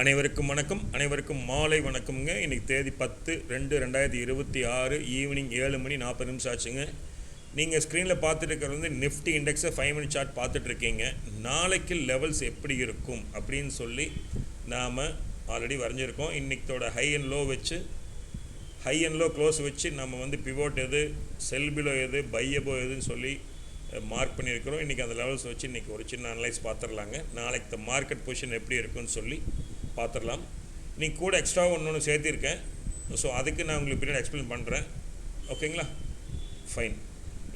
அனைவருக்கும் வணக்கம். அனைவருக்கும் மாலை வணக்கம்ங்க. இன்றைக்கி தேதி பத்து ரெண்டு ரெண்டாயிரத்தி இருபத்தி ஆறு ஈவினிங் ஏழு மணி நாற்பது நிமிஷம் ஆச்சுங்க. நீங்கள் ஸ்க்ரீனில் பார்த்துட்டு இருக்கிறது வந்து நிஃப்டி இண்டெக்ஸை ஃபைவ் மினிட் சார்ட் பார்த்துட்டு இருக்கீங்க. நாளைக்கு லெவல்ஸ் எப்படி இருக்கும் அப்படின்னு சொல்லி நாம் ஆல்ரெடி வரைஞ்சிருக்கோம். இன்றைக்கோட ஹை அண்ட் லோ வச்சு ஹை அண்ட் லோ க்ளோஸ் வச்சு நம்ம வந்து பிவோட் எது செல் பிலோ எது பையபோ எதுன்னு சொல்லி மார்க் பண்ணியிருக்கிறோம். இன்றைக்கி அந்த லெவல்ஸ் வச்சு இன்றைக்கி ஒரு சின்ன அனலைஸ் பார்த்துடலாங்க. நாளைக்கு மார்க்கெட் பொசிஷன் எப்படி இருக்குன்னு சொல்லி பார்த்துடலாம். நீங்கள் கூட எக்ஸ்ட்ரா ஒன்று ஒன்று சேர்த்திருக்கேன். ஸோ அதுக்கு நான் உங்களுக்கு பின்னாடி எக்ஸ்பிளைன் பண்ணுறேன் ஓகேங்களா ஃபைன்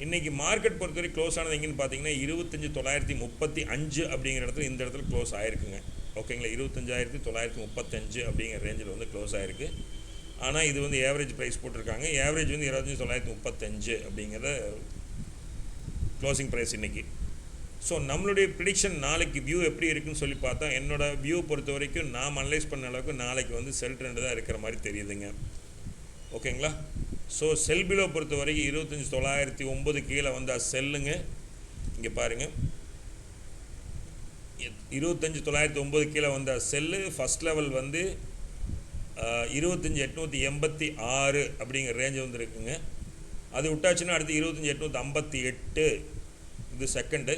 இன்றைக்கி மார்க்கெட் பொறுத்தவரை க்ளோஸ் ஆனது எங்கேன்னு பார்த்தீங்கன்னா இருபத்தஞ்சி தொள்ளாயிரத்தி முப்பத்தி அஞ்சு அப்படிங்கிற இடத்துல இந்த இடத்துல க்ளோஸ் ஆயிருக்குங்க. ஓகேங்களா இருபத்தஞ்சாயிரத்தி தொள்ளாயிரத்தி முப்பத்தஞ்சு அப்படிங்கிற ரேஞ்சில் வந்து க்ளோஸ் ஆயிருக்கு. ஆனால் இது வந்து ஏவரேஜ் ப்ரைஸ் போட்டிருக்காங்க. ஏவரேஜ் வந்து இருபத்தஞ்சி தொள்ளாயிரத்தி முப்பத்தஞ்சு அப்படிங்கிறத க்ளோசிங் ப்ரைஸ் இன்றைக்கி ஸோ நம்மளுடைய ப்ரிடிக்ஷன் நாளைக்கு வியூ எப்படி இருக்குன்னு சொல்லி பார்த்தா என்னோடய வியூ பொறுத்த வரைக்கும் நான் அனலைஸ் பண்ண அளவுக்கு நாளைக்கு வந்து செல் ட்ரெண்டு தான் இருக்கிற மாதிரி தெரியுதுங்க. ஓகேங்களா ஸோ செல் பிலோ பொறுத்த வரைக்கும் இருபத்தஞ்சி தொள்ளாயிரத்தி ஒம்பது கீழே வந்தால் செல்லுங்க இங்கே பாருங்கள் இருபத்தஞ்சி தொள்ளாயிரத்தி ஒம்பது கீழே வந்தால் செல்லு ஃபஸ்ட் லெவல் வந்து இருபத்தஞ்சி எட்நூற்றி எண்பத்தி ஆறு அப்படிங்கிற ரேஞ்ச் வந்துருக்குங்க அது விட்டாச்சுன்னா அடுத்து இருபத்தஞ்சி எட்நூற்றி ஐம்பத்தி எட்டு. இது செகண்டு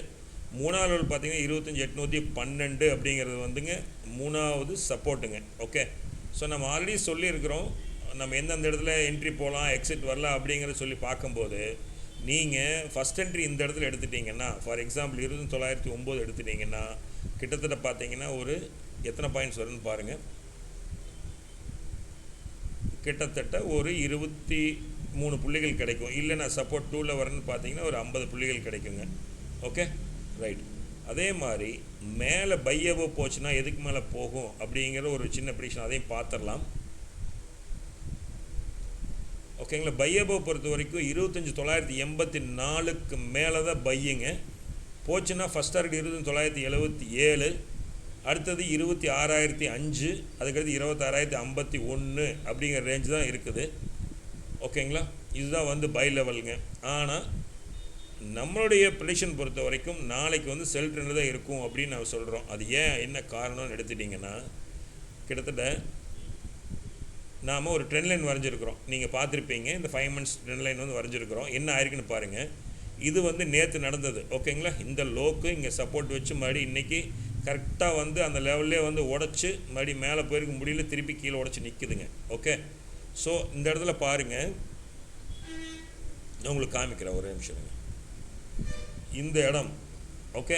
மூணாவது லெவல் பார்த்தீங்கன்னா இருபத்தஞ்சி எட்நூற்றி பன்னெண்டு அப்படிங்கிறது வந்துங்க. மூணாவது சப்போர்ட்டுங்க ஓகே ஸோ நம்ம ஆல்ரெடி சொல்லியிருக்கிறோம். நம்ம எந்தெந்த இடத்துல என்ட்ரி போகலாம் எக்ஸிட் வரலாம் அப்படிங்கிறத சொல்லி பார்க்கும்போது நீங்கள் ஃபஸ்ட் என்ட்ரி இந்த இடத்துல எடுத்துட்டிங்கன்னா ஃபார் எக்ஸாம்பிள் இருபத்தி தொள்ளாயிரத்தி ஒம்பது எடுத்துட்டிங்கன்னா கிட்டத்தட்ட பார்த்தீங்கன்னா ஒரு எத்தனை பாயிண்ட்ஸ் வரும்னு பாருங்கள் கிட்டத்தட்ட ஒரு இருபத்தி மூணு புள்ளிகள் கிடைக்கும். இல்லை நான் சப்போர்ட் டூவில் வரேன்னு பார்த்தீங்கன்னா ஒரு ஐம்பது புள்ளிகள் கிடைக்குங்க. ஓகே ரைட் அதே மாதிரி மேலே பையவோ போச்சுன்னா எதுக்கு மேலே போகும் அப்படிங்கிற ஒரு சின்ன ப்ரிடிக்ஷன் அதையும் பார்த்துடலாம். ஓகேங்களா பையபோ பொறுத்த வரைக்கும் இருபத்தஞ்சி தொள்ளாயிரத்தி எண்பத்தி நாலுக்கு மேலே தான் பையுங்க. போச்சுன்னா ஃபஸ்ட் டார்கெட் இருபத்தஞ்சி தொள்ளாயிரத்தி எழுபத்தி ஏழு அடுத்தது இருபத்தி ஆறாயிரத்தி அஞ்சு அதுக்கடுத்து இருபத்தாறாயிரத்தி ஐம்பத்தி ஒன்று அப்படிங்கிற ரேஞ்சு தான் இருக்குது. ஓகேங்களா இதுதான் வந்து பை லெவலுங்க ஆனால் நம்மளுடைய ப்ரெடிஷன் பொறுத்த வரைக்கும் நாளைக்கு வந்து செல் ட்ரெண்டு தான் இருக்கும் அப்படின்னு நம்ம சொல்கிறோம் அது ஏன் என்ன காரணம்னு எடுத்துட்டிங்கன்னா கிட்டத்தட்ட நாம் ஒரு ட்ரெண்ட் லைன் வரைஞ்சிருக்கிறோம். நீங்கள் பார்த்துருப்பீங்க இந்த ஃபைவ் மந்த்ஸ் ட்ரெண்ட் லைன் வந்து வரைஞ்சிருக்கிறோம். என்ன ஆயிருக்குன்னு பாருங்கள் இது வந்து நேற்று நடந்தது ஓகேங்களா இந்த லோக்கு இங்கே சப்போர்ட் வச்சு மறுபடியும் இன்றைக்கி கரெக்டாக வந்து அந்த லெவல்லே வந்து உடச்சி மறுபடியும் மேலே போயிருக்க முடியல திருப்பி கீழே உடச்சி நிற்குதுங்க ஓகே ஸோ இந்த இடத்துல பாருங்கள் உங்களுக்கு காமிக்கிறேன் ஒரே நிமிஷம் இந்த இடம் ஓகே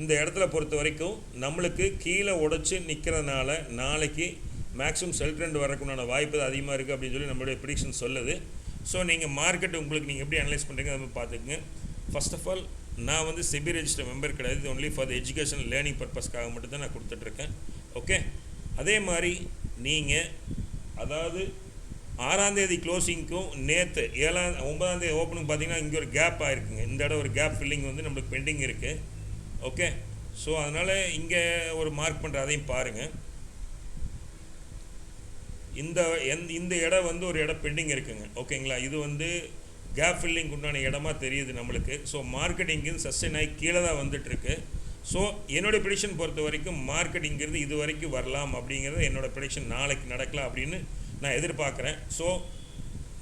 இந்த இடத்துல பொறுத்த வரைக்கும் நம்மளுக்கு கீழே உடச்சி நிற்கிறதுனால நாளைக்கு மேக்ஸிமம் செல் ட்ரெண்ட் வரக்குண்டான வாய்ப்பு அதிகமாக இருக்குது அப்படின்னு சொல்லி நம்மளுடைய ப்ரிடிக்ஷன் சொல்லுது. ஸோ நீங்கள் மார்க்கெட் உங்களுக்கு நீங்கள் எப்படி அனலைஸ் பண்ணுறீங்க அதை பார்த்துக்குங்க. ஃபர்ஸ்ட் ஆஃப் ஆல் நான் வந்து சிபி ரெஜிஸ்டர் மெம்பர் கிடையாது. இது ஒன்லி ஃபார் எஜுகேஷன் லேர்னிங் பர்பஸ்க்காக மட்டும் தான் நான் கொடுத்துட்ருக்கேன் ஓகே அதே மாதிரி நீங்கள் அதாவது ஆறாந்தேதி க்ளோசிங்க்கும் நேற்று ஏழாம் ஒன்பதாந்தேதி ஓப்பனிங் பார்த்தீங்கன்னா இங்கே ஒரு கேப் ஆகிருக்குங்க இந்த இடம் ஒரு கேப் ஃபில்லிங் வந்து நம்மளுக்கு பெண்டிங் இருக்குது ஓகே ஸோ அதனால் இங்கே ஒரு மார்க் பண்ணுற அதையும் பாருங்கள் இந்த எந் இந்த இடம் வந்து ஒரு இடம் பெண்டிங் இருக்குங்க. ஓகேங்களா இது வந்து கேப் ஃபில்லிங் உண்டான இடமா தெரியுது நம்மளுக்கு. ஸோ மார்க்கெட்டிங்கு இங்கேருந்து சஸ்டெயின் ஆகி கீழே தான் வந்துட்டுருக்கு. ஸோ என்னோடய ப்ரிடிக்ஷன் பொறுத்த வரைக்கும் மார்க்கெட்டிங்கிறது இது வரைக்கும் வரலாம் அப்படிங்கிறது என்னோடய ப்ரிடிக்ஷன் நாளைக்கு நடக்கலாம் அப்படின்னு நான் எதிர்பார்க்குறேன். ஸோ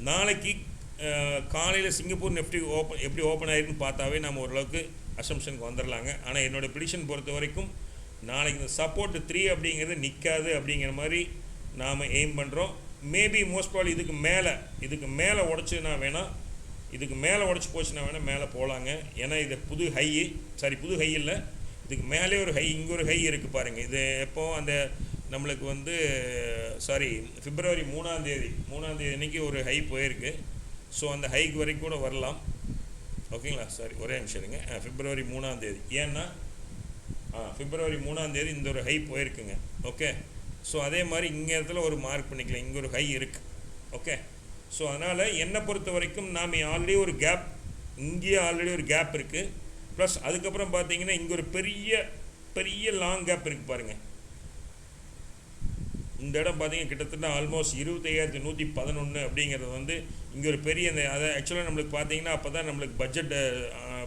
நாளைக்கு காலையில் சிங்கப்பூர் நெஃப்டி ஓப்பன் எப்படி ஓப்பன் ஆயிருக்குன்னு பார்த்தாவே நம்ம ஓரளவுக்கு அசம்ஷனுக்கு வந்துடலாங்க ஆனால் என்னோடய பிடிஷன் பொறுத்த வரைக்கும் நாளைக்கு இந்த சப்போர்ட் த்ரீ அப்படிங்கிறது நிற்காது அப்படிங்கிற மாதிரி நாம் எய்ம் பண்ணுறோம் மேபி மோஸ்ட் ப்ராப்ளி இதுக்கு மேலே இதுக்கு மேலே உடச்சுன்னா வேணால் இதுக்கு மேலே உடச்சி போச்சுன்னா வேணால் மேலே போகலாங்க ஏன்னா இது புது ஹை சாரி புது ஹை இல்லை. இதுக்கு மேலே ஒரு ஹை இங்கே ஒரு ஹை இருக்குது பாருங்கள் இது எப்போ? அந்த நம்மளுக்கு வந்து சாரி பிப்ரவரி மூணாந்தேதி மூணாந்தேதி அன்றைக்கி ஒரு ஹை போயிருக்கு. ஸோ அந்த ஹைக்கு வரைக்கும் கூட வரலாம். ஓகேங்களா சாரி ஒரே நிமிஷம் இருங்க. பிப்ரவரி மூணாந்தேதி ஏன்னா ஆ பிப்ரவரி மூணாந்தேதி இந்த ஒரு ஹை போயிருக்குங்க. ஓகே ஸோ அதே மாதிரி இங்கே இடத்துல ஒரு மார்க் பண்ணிக்கலாம். இங்கே ஒரு ஹை இருக்குது ஓகே ஸோ அதனால் என்னை பொறுத்த வரைக்கும் நாம் ஆல்ரெடி ஒரு கேப் இங்கேயே ஆல்ரெடி ஒரு கேப் இருக்குது ப்ளஸ் அதுக்கப்புறம் பார்த்தீங்கன்னா இங்கே ஒரு பெரிய பெரிய லாங் கேப் இருக்குது பாருங்கள் இந்த இடம் பார்த்தீங்கன்னா கிட்டத்தட்ட ஆல்மோஸ்ட் இருபத்தையாயிரத்தி நூற்றி பதினொன்று அப்படிங்கிறது வந்து இங்கே ஒரு பெரிய அந்த அதை ஆக்சுவலாக நம்மளுக்கு பார்த்தீங்கன்னா அப்போ தான் நம்மளுக்கு பட்ஜெட்டு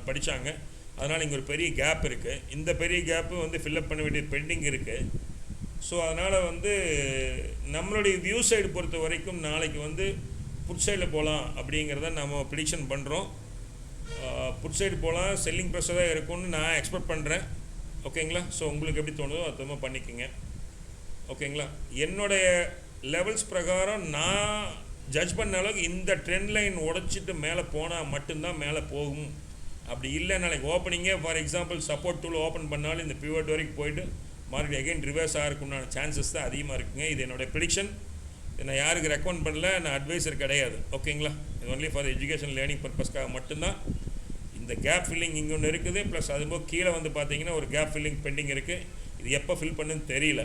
படித்தாங்க அதனால் இங்கே ஒரு பெரிய கேப் இருக்குது இந்த பெரிய கேப்பு வந்து ஃபில்அப் பண்ண வேண்டிய பெண்டிங் இருக்குது ஸோ அதனால் வந்து நம்மளுடைய வியூ சைடு பொறுத்த வரைக்கும் நாளைக்கு வந்து புட் சைடில் போகலாம் அப்படிங்கிறத நம்ம ப்ரிடிக்ஷன் பண்ணுறோம் புட் சைடு போகலாம் செல்லிங் ப்ரெஷராக இருக்கும்னு நான் எக்ஸ்பெக்ட் பண்ணுறேன் ஓகேங்களா ஸோ உங்களுக்கு எப்படி தோணுதோ அது பண்ணிக்கோங்க. ஓகேங்களா? என்னுடைய லெவல்ஸ் பிரகாரம் நான் ஜட்ஜ் பண்ண அளவுக்கு இந்த ட்ரெண்ட் லைன் உடைச்சிட்டு மேலே போனால் மட்டும்தான் மேலே போகும். அப்படி இல்லை நாளைக்கு ஓப்பனிங்கே for example support two open பண்ணாலும் இந்த பிவட் வரைக்கும் போயிட்டு மார்க்கெட் அகைன் ரிவர்ஸ் ஆகிறதுக்குண்டான சான்சஸ் தான் அதிகமாக இருக்குங்க. இது என்னோட ப்ரிடிக்ஷன் நான் யாருக்கு ரெக்கமெண்ட் பண்ணல நான் அட்வைசர் கிடையாது. ஓகேங்களா? இது ஒன்லி ஃபார் எஜுகேஷன் லேர்னிங் பர்பஸ்க்காக மட்டும்தான். இந்த கேப் ஃபில்லிங் இங்கே ஒன்று இருக்குது ப்ளஸ் அதுபோக கீழே வந்து பார்த்தீங்கன்னா ஒரு கேப் ஃபில்லிங் பெண்டிங் இருக்குது இது எப்போ ஃபில் பண்ணுன்னு தெரியல.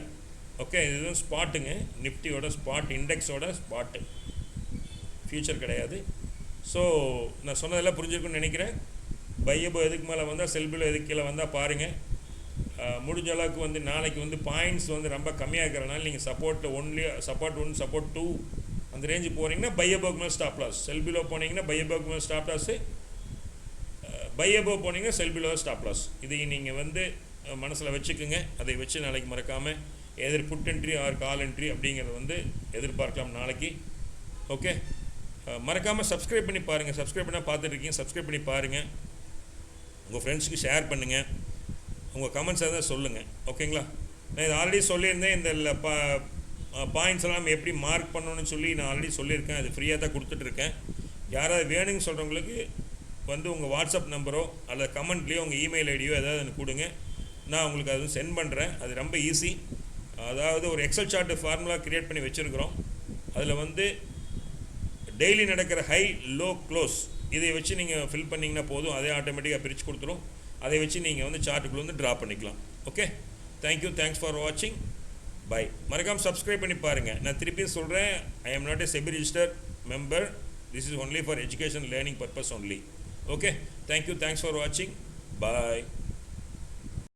ஓகே இதுவும் ஸ்பாட்டுங்க. நிஃப்டியோட ஸ்பாட் இண்டெக்ஸோட ஸ்பாட்டு. ஃபியூச்சர் கிடையாது. ஸோ நான் சொன்னதெல்லாம் புரிஞ்சிருக்குன்னு நினைக்கிறேன். பையபோ எதுக்கு மேலே வந்தால் செல்பிலோ எதுக்கு கீழே வந்தால் பாருங்கள் முடிஞ்ச அளவுக்கு வந்து நாளைக்கு வந்து பாயிண்ட்ஸ் வந்து ரொம்ப கம்மியாக இருக்கிறனால நீங்கள் support only support one support two அந்த ரேஞ்சு போனீங்கன்னா பையபோக்கு மேலே ஸ்டாப் லாஸ் செல்பிலோ போனீங்கன்னா பையபோக்கு மேலே ஸ்டாப் லாஸு பையபோ போனீங்கன்னா செல்பிலோ ஸ்டாப் லாஸ் இதை நீங்கள் வந்து மனசில் வச்சுக்கோங்க. அதை வச்சு நாளைக்கு மறக்காமல் எதிர் put entry or call entry அப்படிங்கிறத வந்து எதிர்பார்க்கலாம் நாளைக்கு. ஓகே மறக்காமல் சப்ஸ்கிரைப் பண்ணி பாருங்கள் சப்ஸ்கிரைப் பண்ணால் பார்த்துட்ருக்கீங்க சப்ஸ்கிரைப் பண்ணி பாருங்கள் உங்கள் ஃப்ரெண்ட்ஸுக்கு ஷேர் பண்ணுங்கள் உங்கள் கமெண்ட்ஸ் எதாவது சொல்லுங்கள் ஓகேங்களா நான் இது ஆல்ரெடி சொல்லியிருந்தேன். இந்த பா பாயிண்ட்ஸ் எல்லாம் எப்படி மார்க் பண்ணணும்னு சொல்லி நான் ஆல்ரெடி சொல்லியிருக்கேன். அது ஃப்ரீயாக தான் கொடுத்துட்ருக்கேன் யாராவது வேணும்னு சொல்கிறவங்களுக்கு வந்து உங்கள் வாட்ஸ்அப் நம்பரோ அல்லது கமெண்ட்லேயோ உங்கள் இமெயில் ஐடியோ ஏதாவது எனக்கு கொடுங்க. நான் உங்களுக்கு அது சென்ட் பண்ணுறேன் அது ரொம்ப ஈஸி அதாவது ஒரு எக்ஸல் சார்ட்டு ஃபார்முலா க்ரியேட் பண்ணி வச்சுருக்கிறோம். அதில் வந்து டெய்லி நடக்கிற ஹை லோ க்ளோஸ் இதை வச்சு நீங்கள் ஃபில் பண்ணிங்கன்னா போதும். அதே ஆட்டோமேட்டிக்காக பிரித்து கொடுத்துரும். அதை வச்சு நீங்கள் வந்து சார்ட்டுக்குள்ளே வந்து ட்ரா பண்ணிக்கலாம். Okay thank you thanks for வாட்சிங் பை மறக்காமல் சப்ஸ்கிரைப் பண்ணி பாருங்கள் நான் திருப்பியும் சொல்கிறேன் I am not a SEBI register member this is only for education learning purpose only okay thank you thanks for வாட்சிங் பாய்